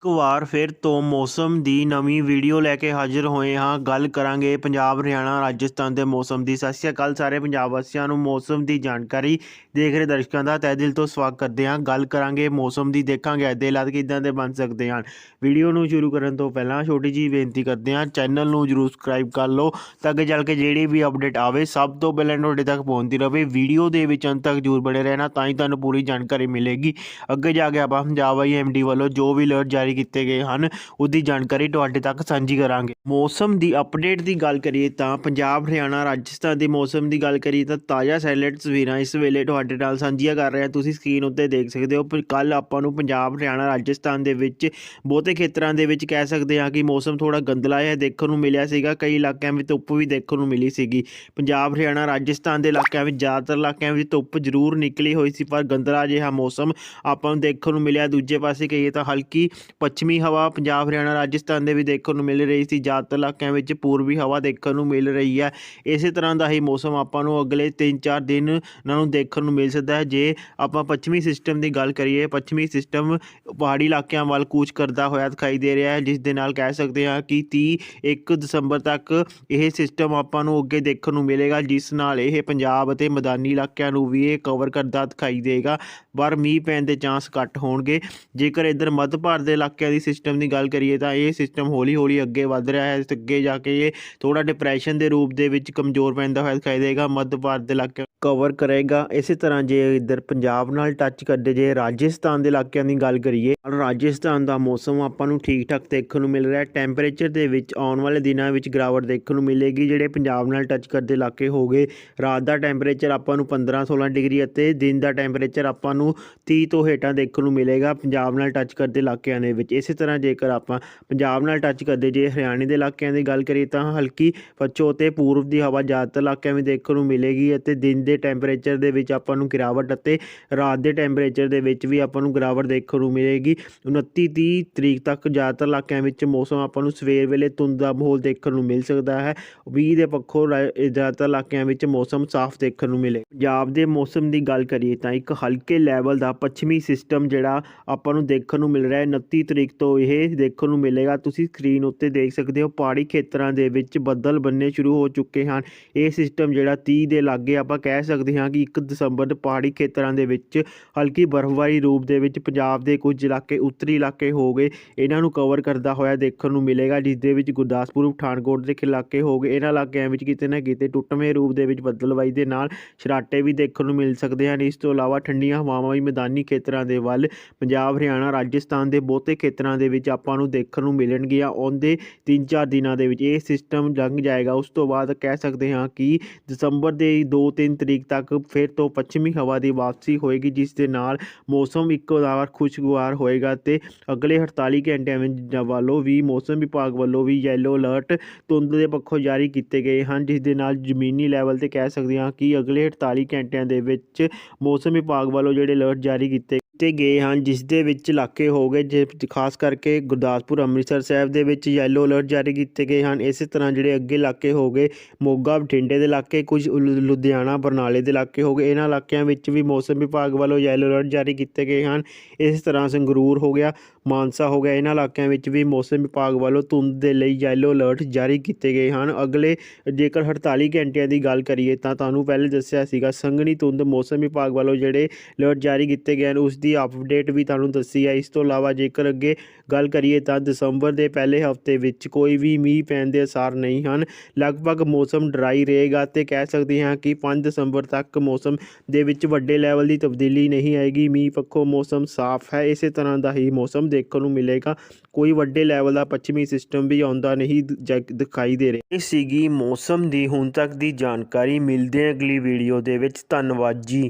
ਇੱਕ ਵਾਰ ਫਿਰ ਤੋਂ ਮੌਸਮ ਦੀ ਨਵੀਂ ਵੀਡੀਓ ਲੈ ਕੇ ਹਾਜ਼ਰ ਹੋਏ ਹਾਂ। ਗੱਲ ਕਰਾਂਗੇ ਪੰਜਾਬ, ਹਰਿਆਣਾ, ਰਾਜਸਥਾਨ ਦੇ ਮੌਸਮ ਦੀ। ਸਤਿ ਸ਼੍ਰੀ ਅਕਾਲ ਸਾਰੇ ਪੰਜਾਬ ਵਾਸੀਆਂ ਨੂੰ ਮੌਸਮ ਦੀ ਜਾਣਕਾਰੀ ਦੇਖ ਰਹੇ ਦਰਸ਼ਕਾਂ ਦਾ ਤਹਿ ਦਿਲ ਤੋਂ ਸਵਾਗਤ ਕਰਦੇ ਹਾਂ। ਗੱਲ ਕਰਾਂਗੇ ਮੌਸਮ ਦੀ, ਦੇਖਾਂਗੇ ਅੱਜ ਦੇ ਹਾਲਾਤ ਕਿੱਦਾਂ ਦੇ ਬਣ ਸਕਦੇ ਹਨ। ਵੀਡੀਓ ਨੂੰ ਸ਼ੁਰੂ ਕਰਨ ਤੋਂ ਪਹਿਲਾਂ ਛੋਟੀ ਜਿਹੀ ਬੇਨਤੀ ਕਰਦੇ ਹਾਂ, ਚੈਨਲ ਨੂੰ ਜਰੂਰ ਸਬਸਕ੍ਰਾਈਬ ਕਰ ਲਓ ਤਾਂ ਅੱਗੇ ਚੱਲ ਕੇ ਜਿਹੜੀ ਵੀ ਅਪਡੇਟ ਆਵੇ ਸਭ ਤੋਂ ਪਹਿਲਾਂ ਤੁਹਾਡੇ ਤੱਕ ਪਹੁੰਚਦੀ ਰਹੇ ਵੀਡੀਓ ਦੇ ਵਿੱਚ ਅੰਤ ਤੱਕ ਜਰੂਰ ਬਣੇ ਰਹਿਣਾ ਤਾਂ ਹੀ ਤੁਹਾਨੂੰ ਪੂਰੀ ਜਾਣਕਾਰੀ ਮਿਲੇਗੀ। ਅੱਗੇ ਜਾ ਕੇ ਆਪਾਂ ਪੰਜਾਬ ਆਈਐਮਡੀ ਵੱਲੋਂ ਜੋ ਵੀ ਅਲਰਟ ਜਾਰੀ ਕੀਤੇ ਗਏ ਹਨ। ਉਹਦੀ ਜਾਣਕਾਰੀ ਤੁਹਾਡੇ ਤੱਕ ਸਾਂਝੀ ਕਰਾਂਗੇ। ਮੌਸਮ ਦੀ ਅਪਡੇਟ ਦੀ ਗੱਲ ਕਰੀਏ ਤਾਂ ਪੰਜਾਬ, ਹਰਿਆਣਾ, ਰਾਜਸਥਾਨ ਦੇ ਮੌਸਮ ਦੀ ਗੱਲ ਕਰੀਏ ਤਾਂ ਤਾਜ਼ਾ ਸੈਟਲਾਈਟ ਤਸਵੀਰਾਂ ਇਸ ਵੇਲੇ ਤੁਹਾਡੇ ਨਾਲ ਸਾਂਝੀਆਂ ਕਰ ਰਹੇ। ਹਾਂ ਤੁਸੀਂ ਸਕਰੀਨ ਉੱਤੇ ਦੇਖ ਸਕਦੇ ਹੋ ਕੱਲ ਆਪਾਂ ਨੂੰ ਪੰਜਾਬ, ਹਰਿਆਣਾ, ਰਾਜਸਥਾਨ ਦੇ ਵਿੱਚ ਬਹੁਤੇ ਖੇਤਰਾਂ ਦੇ ਵਿੱਚ ਕਹਿ ਸਕਦੇ ਹਾਂ ਕਿ ਮੌਸਮ ਥੋੜਾ ਗੰਦਲਾ ਜਿਹਾ ਦੇਖਣ ਨੂੰ ਮਿਲਿਆ ਸੀਗਾ। ਕਈ ਇਲਾਕਿਆਂ ਵਿੱਚ ਧੁੱਪ ਵੀ ਦੇਖਣ ਨੂੰ ਮਿਲੀ ਸੀਗੀ। ਪੰਜਾਬ, ਹਰਿਆਣਾ, ਰਾਜਸਥਾਨ ਦੇ ਇਲਾਕਿਆਂ ਵਿੱਚ ਜ਼ਿਆਦਾਤਰ ਇਲਾਕਿਆਂ ਵਿੱਚ ਧੁੱਪ ਜ਼ਰੂਰ ਨਿਕਲੀ ਹੋਈ ਸੀ, ਪਰ ਗੰਦਲਾ ਜਿਹਾ ਮੌਸਮ ਆਪਾਂ ਨੂੰ ਦੇਖਣ ਨੂੰ ਮਿਲਿਆ। ਦੂਜੇ ਪਾਸੇ ਕਹੀਏ ਤਾਂ ਹਲਕੀ ਪੱਛਮੀ ਹਵਾ ਪੰਜਾਬ, ਹਰਿਆਣਾ, ਰਾਜਸਥਾਨ ਦੇ ਵੀ ਦੇਖਣ ਨੂੰ ਮਿਲ ਰਹੀ ਸੀ। ਜ਼ਿਆਦਾਤਰ ਇਲਾਕਿਆਂ ਵਿੱਚ ਪੂਰਬੀ ਹਵਾ ਦੇਖਣ ਨੂੰ ਮਿਲ ਰਹੀ ਹੈ। ਇਸੇ ਤਰ੍ਹਾਂ ਦਾ ਹੀ ਮੌਸਮ ਆਪਾਂ ਨੂੰ ਅਗਲੇ 3-4 ਦਿਨ ਇਹਨਾਂ ਨੂੰ ਦੇਖਣ ਨੂੰ ਮਿਲ ਸਕਦਾ ਹੈ। ਜੇ ਆਪਾਂ ਪੱਛਮੀ ਸਿਸਟਮ ਦੀ ਗੱਲ ਕਰੀਏ, ਪੱਛਮੀ ਸਿਸਟਮ ਪਹਾੜੀ ਇਲਾਕਿਆਂ ਵੱਲ ਕੂਚ ਕਰਦਾ ਹੋਇਆ ਦਿਖਾਈ ਦੇ ਰਿਹਾ ਹੈ, ਜਿਸ ਦੇ ਨਾਲ ਕਹਿ ਸਕਦੇ ਹਾਂ ਕਿ 30 1 ਦਸੰਬਰ ਤੱਕ ਇਹ ਸਿਸਟਮ ਆਪਾਂ ਨੂੰ ਅੱਗੇ ਦੇਖਣ ਨੂੰ ਮਿਲੇਗਾ, ਜਿਸ ਨਾਲ ਇਹ ਪੰਜਾਬ ਅਤੇ ਮੈਦਾਨੀ ਇਲਾਕਿਆਂ ਨੂੰ ਵੀ ਇਹ ਕਵਰ ਕਰਦਾ ਦਿਖਾਈ ਦੇਗਾ। ਪਰ ਮੀਂਹ ਪੈਣ ਦੇ ਚਾਂਸ ਘੱਟ ਹੋਣਗੇ। ਜੇਕਰ ਇੱਧਰ ਮੱਧ ਭਾਰਤ ਦੇ ਇਲਾਕਿਆਂ ਦੀ ਸਿਸਟਮ ਦੀ ਗੱਲ ਕਰੀਏ ਤਾਂ ਇਹ ਸਿਸਟਮ ਹੌਲੀ ਹੌਲੀ ਅੱਗੇ ਵੱਧ ਰਿਹਾ ਹੈ। ਤੇ ਅੱਗੇ ਜਾ ਕੇ ਇਹ ਥੋੜਾ ਡਿਪਰੈਸ਼ਨ ਦੇ ਰੂਪ ਦੇ ਵਿੱਚ ਕਮਜ਼ੋਰ ਪੈਂਦਾ ਹੋਇਆ ਦਿਖਾਈ ਦੇਗਾ। ਮੱਧ ਭਾਰਤ ਦੇ ਇਲਾਕੇ ਕਵਰ ਕਰੇਗਾ। ਇਸੇ ਤਰ੍ਹਾਂ ਜੇ ਇੱਧਰ ਪੰਜਾਬ ਨਾਲ ਟੱਚ ਕਰਦੇ, ਜੇ ਰਾਜਸਥਾਨ ਦੇ ਇਲਾਕਿਆਂ ਦੀ ਗੱਲ ਕਰੀਏ ਰਾਜਸਥਾਨ ਦਾ ਮੌਸਮ ਆਪਾਂ ਨੂੰ ਠੀਕ ਠਾਕ ਦੇਖਣ ਨੂੰ ਮਿਲ ਰਿਹਾ ਹੈ। ਟੈਂਪਰੇਚਰ ਦੇ ਵਿੱਚ ਆਉਣ ਵਾਲੇ ਦਿਨਾਂ ਵਿੱਚ ਗਿਰਾਵਟ ਦੇਖਣ ਨੂੰ ਮਿਲੇਗੀ। ਜਿਹੜੇ ਪੰਜਾਬ ਨਾਲ ਟੱਚ ਕਰਦੇ ਇਲਾਕੇ ਹੋਗੇ ਰਾਤ ਦਾ ਟੈਂਪਰੇਚਰ ਆਪਾਂ ਨੂੰ 15 16 ਡਿਗਰੀ ਅਤੇ ਦਿਨ ਦਾ ਟੈਂਪਰੇਚਰ ਆਪਾਂ ਨੂੰ 30 ਤੋਂ ਹੇਠਾਂ ਦੇਖਣ ਨੂੰ ਮਿਲੇਗਾ ਪੰਜਾਬ ਨਾਲ ਟੱਚ ਕਰਦੇ ਇਲਾਕਿਆਂ ਦੇ ਵਿੱਚ। ਇਸੇ ਤਰ੍ਹਾਂ ਜੇਕਰ ਆਪਾਂ ਪੰਜਾਬ ਨਾਲ ਟੱਚ ਕਰਦੇ, ਜੇ ਹਰਿਆਣੇ ਦੇ ਇਲਾਕਿਆਂ ਦੀ ਗੱਲ ਕਰੀਏ ਤਾਂ ਹਲਕੀ ਪੱਛੋ ਤੇ ਪੂਰਬ ਦੀ ਹਵਾ ਜ਼ਿਆਦਾਤਰ ਇਲਾਕਿਆਂ ਵਿੱਚ ਦੇਖਣ ਨੂੰ ਮਿਲੇਗੀ ਅਤੇ ਦਿਨ ਦੇ ਟੈਂਪਰੇਚਰ ਦੇ ਵਿੱਚ ਆਪਾਂ ਨੂੰ ਗਿਰਾਵਟ ਅਤੇ ਰਾਤ ਦੇ ਟੈਂਪਰੇਚਰ ਦੇ ਵਿੱਚ ਵੀ ਆਪਾਂ ਨੂੰ ਗਿਰਾਵਟ ਦੇਖਣ ਨੂੰ ਮਿਲੇਗੀ। 29 30 ਤਰੀਕ ਤੱਕ ਜ਼ਿਆਦਾਤਰ ਇਲਾਕਿਆਂ ਵਿੱਚ ਮੌਸਮ ਆਪਾਂ ਨੂੰ ਸਵੇਰ ਵੇਲੇ ਧੁੰਦ ਦਾ ਮਾਹੌਲ ਦੇਖਣ ਨੂੰ ਮਿਲ ਸਕਦਾ ਹੈ। 20 ਦੇ ਪੱਖੋਂ ਰਾ- ਜ਼ਿਆਦਾਤਰ ਇਲਾਕਿਆਂ ਵਿੱਚ ਮੌਸਮ ਸਾਫ਼ ਦੇਖਣ ਨੂੰ ਮਿਲੇ। ਪੰਜਾਬ ਦੇ ਮੌਸਮ ਦੀ ਗੱਲ ਕਰੀਏ ਤਾਂ ਇੱਕ ਹਲਕੇ ਲੈਵਲ ਦਾ ਪੱਛਮੀ ਸਿਸਟਮ ਜਿਹੜਾ ਆਪਾਂ ਨੂੰ ਦੇਖਣ ਨੂੰ ਮਿਲ ਰਿਹਾ ਹੈ 29 ਤਰੀਕ ਤੋਂ ਇਹ ਦੇਖਣ ਨੂੰ ਮਿਲੇਗਾ। ਤੁਸੀਂ ਸਕਰੀਨ ਉੱਤੇ ਦੇਖ ਸਕਦੇ ਹੋ, ਪਹਾੜੀ ਖੇਤਰਾਂ ਦੇ ਵਿੱਚ ਬੱਦਲ ਬੰਨੇ ਸ਼ੁਰੂ ਹੋ ਚੁੱਕੇ ਹਨ। ਇਹ ਸਿਸਟਮ ਜਿਹੜਾ 30 ਦੇ ਲਾਗੇ ਆਪਾਂ ਕਹਿ ਸਕਦੇ ਹਾਂ ਕਿ 1 ਦਸੰਬਰ ਦੇ ਪਹਾੜੀ ਖੇਤਰਾਂ ਦੇ ਵਿੱਚ ਹਲਕੀ ਬਰਫ਼ਬਾਰੀ ਰੂਪ ਦੇ ਵਿੱਚ ਪੰਜਾਬ ਦੇ ਕੁਝ ਇਲਾਕੇ ਉੱਤਰੀ ਇਲਾਕੇ ਹੋ ਗਏ। ਇਹਨਾਂ ਨੂੰ ਕਵਰ ਕਰਦਾ ਹੋਇਆ ਦੇਖਣ ਨੂੰ ਮਿਲੇਗਾ ਜਿਸ ਦੇ ਵਿੱਚ ਗੁਰਦਾਸਪੁਰ, ਪਠਾਨਕੋਟ ਦੇ ਇਲਾਕੇ ਹੋ ਗਏ। ਇਹਨਾਂ ਇਲਾਕਿਆਂ ਵਿੱਚ ਕਿਤੇ ਨਾ ਕਿਤੇ ਟੁੱਟਵੇਂ ਰੂਪ ਦੇ ਵਿੱਚ ਬੱਦਲਵਾਈ ਦੇ ਨਾਲ ਸ਼ਰਾਟੇ ਵੀ ਦੇਖਣ ਨੂੰ ਮਿਲ ਸਕਦੇ ਹਨ। ਇਸ ਤੋਂ ਇਲਾਵਾ ਠੰਡੀਆਂ ਹਵਾ ਹਵਾਵਾਂ ਵੀ ਮੈਦਾਨੀ ਖੇਤਰਾਂ ਦੇ ਵੱਲ, ਪੰਜਾਬ, ਹਰਿਆਣਾ, ਰਾਜਸਥਾਨ ਦੇ ਬਹੁਤੇ ਖੇਤਰਾਂ ਦੇ ਵਿੱਚ ਆਪਾਂ ਨੂੰ ਦੇਖਣ ਨੂੰ ਮਿਲਣਗੀਆਂ। ਆਉਂਦੇ 3-4 ਦਿਨਾਂ ਦੇ ਵਿੱਚ ਇਹ ਸਿਸਟਮ ਲੰਘ ਜਾਏਗਾ। ਉਸ ਤੋਂ ਬਾਅਦ ਕਹਿ ਸਕਦੇ ਹਾਂ ਕਿ ਦਸੰਬਰ ਦੇ 2-3 ਤਰੀਕ ਤੱਕ ਫਿਰ ਤੋਂ ਪੱਛਮੀ ਹਵਾ ਦੀ ਵਾਪਸੀ ਹੋਏਗੀ, ਜਿਸ ਦੇ ਨਾਲ ਮੌਸਮ ਇੱਕੋ ਵਾਰ ਖੁਸ਼ਗਵਾਰ ਹੋਏਗਾ ਤੇ ਅਗਲੇ 48 ਘੰਟਿਆਂ ਵਿੱਚ ਵੱਲੋਂ ਵੀ ਮੌਸਮ ਵਿਭਾਗ ਵੱਲੋਂ ਵੀ ਯੈਲੋ ਅਲਰਟ ਧੁੰਦ ਦੇ ਪੱਖੋਂ ਜਾਰੀ ਕੀਤੇ ਗਏ ਹਨ, ਜਿਸ ਦੇ ਨਾਲ ਜ਼ਮੀਨੀ ਲੈਵਲ ਤੇ ਕਹਿ ਸਕਦੇ ਹਾਂ ਕਿ ਅਗਲੇ 48 ਘੰਟਿਆਂ ਦੇ ਵਿੱਚ ਮੌਸਮ ਵਿਭਾਗ ਵੱਲੋਂ ਜਿਹੜੇ ਅਲਰਟ ਜਾਰੀ ਕੀਤੇ ਕੀਤੇ ਗਏ ਹਨ, ਜਿਸ ਦੇ ਵਿੱਚ ਇਲਾਕੇ ਹੋ ਗਏ, ਜੇ ਖਾਸ ਕਰਕੇ ਗੁਰਦਾਸਪੁਰ, ਅੰਮ੍ਰਿਤਸਰ ਸਾਹਿਬ ਦੇ ਵਿੱਚ ਯੈਲੋ ਅਲਰਟ ਜਾਰੀ ਕੀਤੇ ਗਏ ਹਨ। ਇਸੇ ਤਰ੍ਹਾਂ ਜਿਹੜੇ ਅੱਗੇ ਇਲਾਕੇ ਹੋ ਗਏ, ਮੋਗਾ, ਬਠਿੰਡੇ ਦੇ ਇਲਾਕੇ, ਕੁਝ ਲੁ- ਲੁਧਿਆਣਾ, ਬਰਨਾਲੇ ਦੇ ਇਲਾਕੇ ਹੋ ਗਏ, ਇਹਨਾਂ ਇਲਾਕਿਆਂ ਵਿੱਚ ਵੀ ਮੌਸਮ ਵਿਭਾਗ ਵੱਲੋਂ ਯੈਲੋ ਅਲਰਟ ਜਾਰੀ ਕੀਤੇ ਗਏ ਹਨ। ਇਸ ਤਰ੍ਹਾਂ ਸੰਗਰੂਰ ਹੋ ਗਿਆ, ਮਾਨਸਾ ਹੋ ਗਿਆ, ਇਹਨਾਂ ਇਲਾਕਿਆਂ ਵਿੱਚ ਵੀ ਮੌਸਮ ਵਿਭਾਗ ਵੱਲੋਂ ਧੁੰਦ ਦੇ ਲਈ ਯੈਲੋ ਅਲਰਟ ਜਾਰੀ ਕੀਤੇ ਗਏ ਹਨ। ਅਗਲੇ, ਜੇਕਰ 48 ਘੰਟਿਆਂ ਦੀ ਗੱਲ ਕਰੀਏ ਤਾਂ ਤੁਹਾਨੂੰ ਪਹਿਲੇ ਦੱਸਿਆ ਸੀਗਾ, ਸੰਘਣੀ ਧੁੰਦ ਮੌਸਮ ਵਿਭਾਗ ਵੱਲੋਂ ਜਿਹੜੇ ਅਲਰਟ ਜਾਰੀ ਕੀਤੇ ਗਏ ਹਨ, ਉਸ ਦੀ ਅਪਡੇਟ ਵੀ ਤੁਹਾਨੂੰ ਦੱਸੀ ਹੈ ਇਸ ਤੋਂ ਇਲਾਵਾ ਜੇਕਰ ਅੱਗੇ ਗੱਲ ਕਰੀਏ ਤਾਂ ਦਸੰਬਰ ਦੇ ਪਹਿਲੇ ਹਫ਼ਤੇ ਵਿੱਚ ਕੋਈ ਵੀ ਮੀਂਹ ਪੈਣ ਦੇ ਅਸਾਰ ਨਹੀਂ ਹਨ। ਲਗਭਗ ਮੌਸਮ ਡਰਾਈ ਰਹੇਗਾ ਤੇ ਕਹਿ ਸਕਦੇ ਹਾਂ ਕਿ 5 ਦਸੰਬਰ ਤੱਕ ਮੌਸਮ ਦੇ ਵਿੱਚ ਵੱਡੇ ਲੈਵਲ ਦੀ ਤਬਦੀਲੀ ਨਹੀਂ ਆਏਗੀ। ਮੀਂਹ ਪੱਖੋਂ ਮੌਸਮ ਸਾਫ਼ ਹੈ, ਇਸੇ ਤਰ੍ਹਾਂ ਦਾ ਹੀ ਮੌਸਮ ਦੇਖਣ ਨੂੰ ਮਿਲੇਗਾ। ਕੋਈ ਵੱਡੇ ਲੈਵਲ ਦਾ ਪੱਛਮੀ ਸਿਸਟਮ ਵੀ ਆਉਂਦਾ ਨਹੀਂ ਜ- ਦਿਖਾਈ ਦੇ ਰਿਹਾ। ਇਹ ਸੀਗੀ ਮੌਸਮ ਦੀ ਹੁਣ ਤੱਕ ਦੀ ਜਾਣਕਾਰੀ। ਮਿਲਦੇ ਅਗਲੀ ਵੀਡੀਓ ਦੇ ਵਿੱਚ। ਧੰਨਵਾਦ ਜੀ।